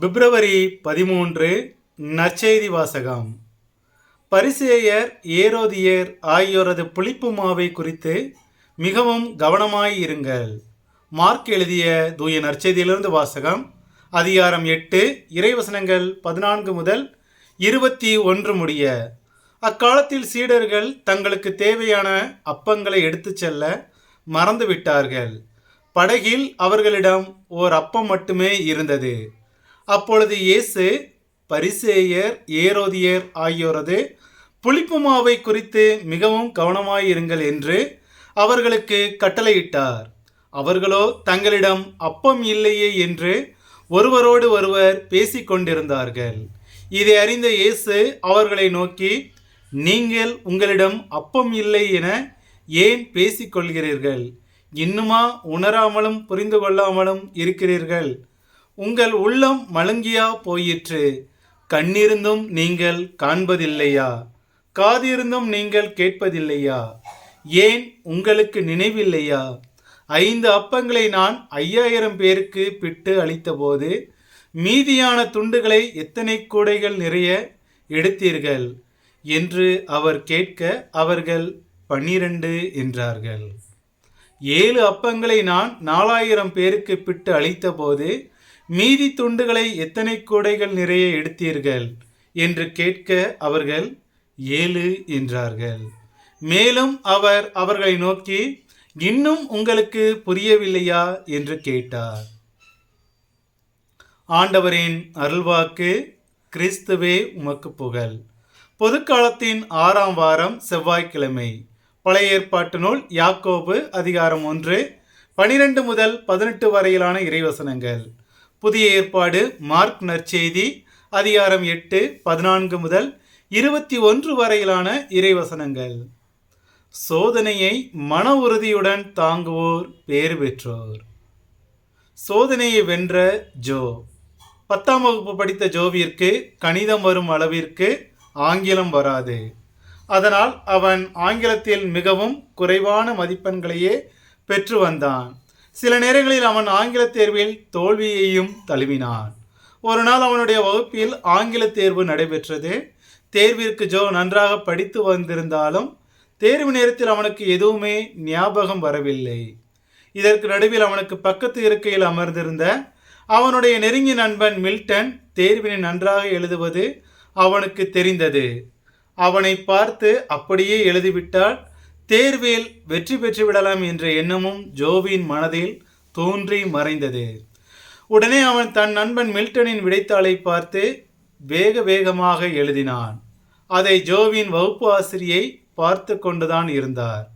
பிப்ரவரி பதிமூன்று நற்செய்தி வாசகம். பரிசேயர் ஏரோதியர் ஆகியோரது புளிப்பு மாவை குறித்து மிகவும் கவனமாய் இருங்கள். மார்க் எழுதிய தூய நற்செய்தியிலிருந்து வாசகம் அதிகாரம் எட்டு இறைவசனங்கள் பதினான்கு முதல் இருபத்தி ஒன்று முடிய. அக்காலத்தில் சீடர்கள் தங்களுக்கு தேவையான அப்பங்களை எடுத்துச் செல்ல மறந்துவிட்டார்கள். படகில் அவர்களிடம் ஓர் அப்பம் மட்டுமே இருந்தது. அப்பொழுது இயேசு பரிசேயர் ஏரோதியர் ஆகியோரது புளிப்பு மாவை குறித்து மிகவும் கவனமாயிருங்கள் என்று அவர்களுக்கு கட்டளையிட்டார். அவர்களோ தங்களிடம் அப்பம் இல்லையே என்று ஒருவரோடு ஒருவர் பேசிக்கொண்டிருந்தார்கள். இதை அறிந்த இயேசு அவர்களை நோக்கி நீங்கள் உங்களிடம் அப்பம் இல்லை என ஏன் பேசிக் கொள்கிறீர்கள் இன்னுமா உணராமலும் புரிந்து கொள்ளாமலும் இருக்கிறீர்கள்? உங்கள் உள்ளம் மழுங்கியா போயிற்று. கண்ணிருந்தும் நீங்கள் காண்பதில்லையா? காதிருந்தும் நீங்கள் கேட்பதில்லையா? ஏன் உங்களுக்கு நினைவில்லையா? ஐந்து அப்பங்களை நான் ஐயாயிரம் பேருக்கு பிட்டு அளித்தபோது மீதியான துண்டுகளை எத்தனை கூடைகள் நிறைய எடுத்தீர்கள்? என்று அவர் கேட்க அவர்கள் பன்னிரண்டு என்றார்கள். ஏழு அப்பங்களை நான் நாலாயிரம் பேருக்கு பிட்டு அளித்தபோது மீதி துண்டுகளை எத்தனை கூடைகள் நிறைய எடுத்தீர்கள்? என்று கேட்க அவர்கள் ஏழு என்றார்கள். மேலும் அவர் அவர்களை நோக்கி இன்னும் உங்களுக்கு புரியவில்லையா? என்று கேட்டார். ஆண்டவரின் அருள்வாக்கு கிறிஸ்துவே உமக்கு புகழ். பொதுக்காலத்தின் ஆறாம் வாரம் செவ்வாய்க்கிழமை. பழைய ஏற்பாட்டு நூல் யாக்கோபு அதிகாரம் ஒன்று பனிரெண்டு முதல் பதினெட்டு வரையிலான இறைவசனங்கள். புதிய ஏற்பாடு மார்க் நற்செய்தி அதிகாரம் எட்டு பதினான்கு முதல் இருபத்தி ஒன்று வரையிலான இறைவசனங்கள். சோதனையை மன உறுதியுடன் தாங்குவோர் பேர் பெற்றோர். சோதனையை வென்ற ஜோ. பத்தாம் வகுப்பு படித்த ஜோவிற்கு கணிதம் வரும் அளவிற்கு ஆங்கிலம் வராது. அதனால் அவன் ஆங்கிலத்தில் மிகவும் குறைவான மதிப்பெண்களையே பெற்று வந்தான். சில நேரங்களில் அவன் ஆங்கில தேர்வில் தோல்வியையும் தழுவினான். ஒரு நாள் அவனுடைய வகுப்பில் ஆங்கில தேர்வு நடைபெற்றது. தேர்விற்கு ஜோ நன்றாக படித்து வந்திருந்தாலும் தேர்வு நேரத்தில் அவனுக்கு எதுவுமே ஞாபகம் வரவில்லை. இதற்கு நடுவில் அவனுக்கு பக்கத்து இருக்கையில் அமர்ந்திருந்த அவனுடைய நெருங்கிய நண்பன் மில்டன் தேர்வினை நன்றாக எழுதுவது அவனுக்கு தெரிந்தது. அவனை பார்த்து அப்படியே எழுதிவிட்டால் தேர்வில் வெற்றி பெற்று விடலாம் என்ற எண்ணமும் ஜோவின் மனதில் தோன்றி மறைந்தது. உடனே அவன் தன் நண்பன் மில்டனின் விடைத்தாளை பார்த்து வேக வேகமாக எழுதினான். அதை ஜோவின் வகுப்பு ஆசிரியை பார்த்து கொண்டுதான் இருந்தார்.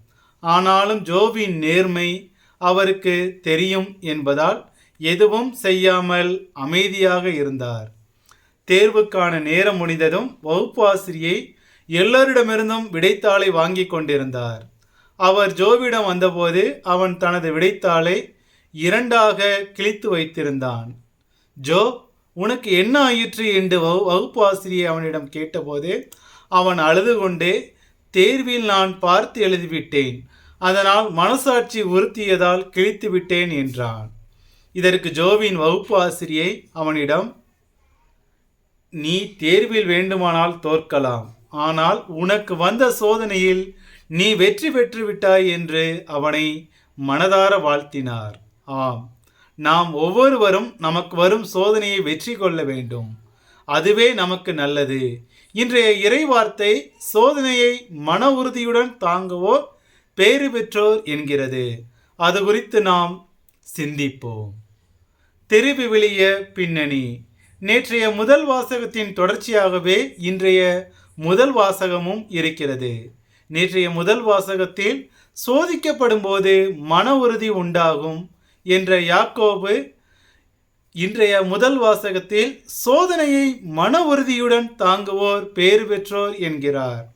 ஆனாலும் ஜோவின் நேர்மை அவருக்கு தெரியும் என்பதால் எதுவும் செய்யாமல் அமைதியாக இருந்தார். தேர்வுக்கான நேரம் முடிந்ததும் வகுப்பு ஆசிரியை எல்லோரிடமிருந்தும் விடைத்தாளை வாங்கி கொண்டிருந்தார். அவர் ஜோவிடம் வந்தபோது அவன் தனது விடைத்தாளை இரண்டாக கிழித்து வைத்திருந்தான். ஜோ உனக்கு என்ன ஆயிற்று? என்று வகு- வகுப்பு ஆசிரியை அவனிடம் கேட்டபோது அவன் அழுது கொண்டே தேர்வில் நான் பார்த்து எழுதிவிட்டேன். அதனால் மனசாட்சி உறுத்தியதால் கிழித்து விட்டேன் என்றான். இதற்கு ஜோவின் வகுப்பு ஆசிரியை அவனிடம் நீ தேர்வில் வேண்டுமானால் தோற்கலாம். ஆனால் உனக்கு வந்த சோதனையில் நீ வெற்றி பெற்று விட்டாய் என்று அவனை மனதார வாழ்த்தினார். ஆம் நாம் ஒவ்வொருவரும் நமக்கு வரும் சோதனையை வெற்றி கொள்ள வேண்டும். அதுவே நமக்கு நல்லது. இன்றைய இறைவார்த்தை சோதனையை மன உறுதியுடன் தாங்குவோர் பேறு பெற்றோர் என்கிறது. அது குறித்து நாம் சிந்திப்போம். திருவிவிலிய பின்னணி. நேற்றைய முதல் வாசகத்தின் தொடர்ச்சியாகவே இன்றைய முதல் வாசகமும் இருக்கிறது. நேற்றைய முதல் வாசகத்தில் சோதிக்கப்படும் போது மன உறுதி உண்டாகும் என்ற யாக்கோபு இன்றைய முதல் வாசகத்தில் சோதனையை மன உறுதியுடன் தாங்குவோர் பேறு பெற்றோர் என்கிறார்.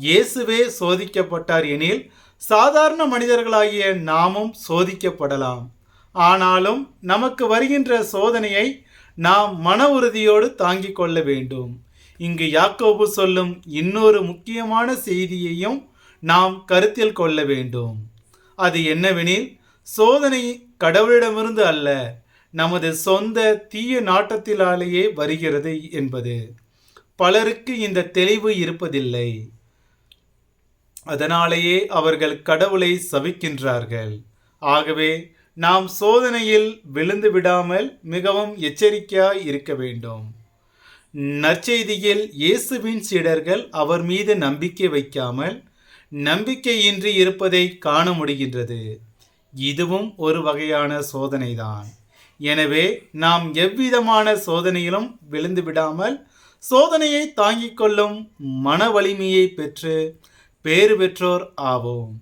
இயேசுவே சோதிக்கப்பட்டார் எனில் சாதாரண மனிதர்களாகிய நாமும் சோதிக்கப்படலாம். ஆனாலும் நமக்கு வருகின்ற சோதனையை நாம் மன உறுதியோடு தாங்கிக் கொள்ள வேண்டும். இங்கு யாக்கோபு சொல்லும் இன்னொரு முக்கியமான செய்தியையும் நாம் கருத்தில் கொள்ள வேண்டும். அது என்னவெனில் சோதனை கடவுளிடமிருந்து அல்ல நமது சொந்த தீய நாட்டத்திலாலேயே வருகிறது என்பது. பலருக்கு இந்த தெளிவு இருப்பதில்லை. அதனாலேயே அவர்கள் கடவுளை சவிக்கின்றார்கள். ஆகவே நாம் சோதனையில் விழுந்து விடாமல் மிகவும் எச்சரிக்கையாய் இருக்க வேண்டும். நற்செய்தியில் இயேசுவின் சீடர்கள் அவர் மீது நம்பிக்கை வைக்காமல் நம்பிக்கையின்றி இருப்பதை காண முடிகின்றது. இதுவும் ஒரு வகையான சோதனைதான். எனவே நாம் எவ்விதமான சோதனையிலும் விழுந்து விடாமல் சோதனையை தாங்கிக் கொள்ளும் மன வலிமையை பெற்று பேறு பெற்றோர் ஆவோம்.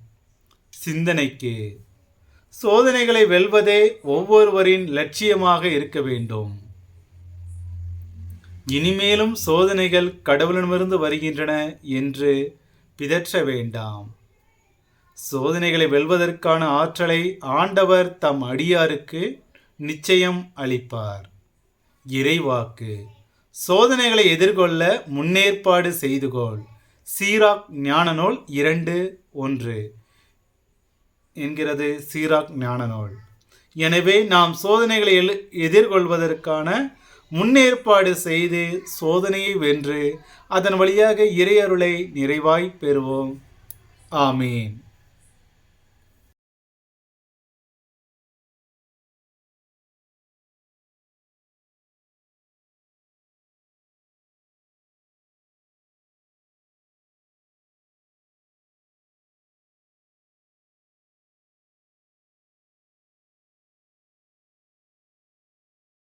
சிந்தனைக்கு. சோதனைகளை வெல்வதே ஒவ்வொருவரின் லட்சியமாக இருக்க வேண்டும். இனிமேலும் சோதனைகள் கடவுளிடமிருந்து வருகின்றன என்று பிதற்ற வேண்டாம். சோதனைகளை வெல்வதற்கான ஆற்றலை ஆண்டவர் தம் அடியாருக்கு நிச்சயம் அளிப்பார். இறைவாக்கு சோதனைகளை எதிர்கொள்ள முன்னேற்பாடு செய்துகொள் சீராக் ஞானநூல் இரண்டு ஒன்று என்கிறது சீராக் ஞானநூல். எனவே நாம் சோதனைகளை எழு- எதிர்கொள்வதற்கான முன்னேற்பாடு செய்து சோதனையை வென்று அதன் வழியாக இறையருளை நிறைவாய் பெறுவோம். ஆமீன்.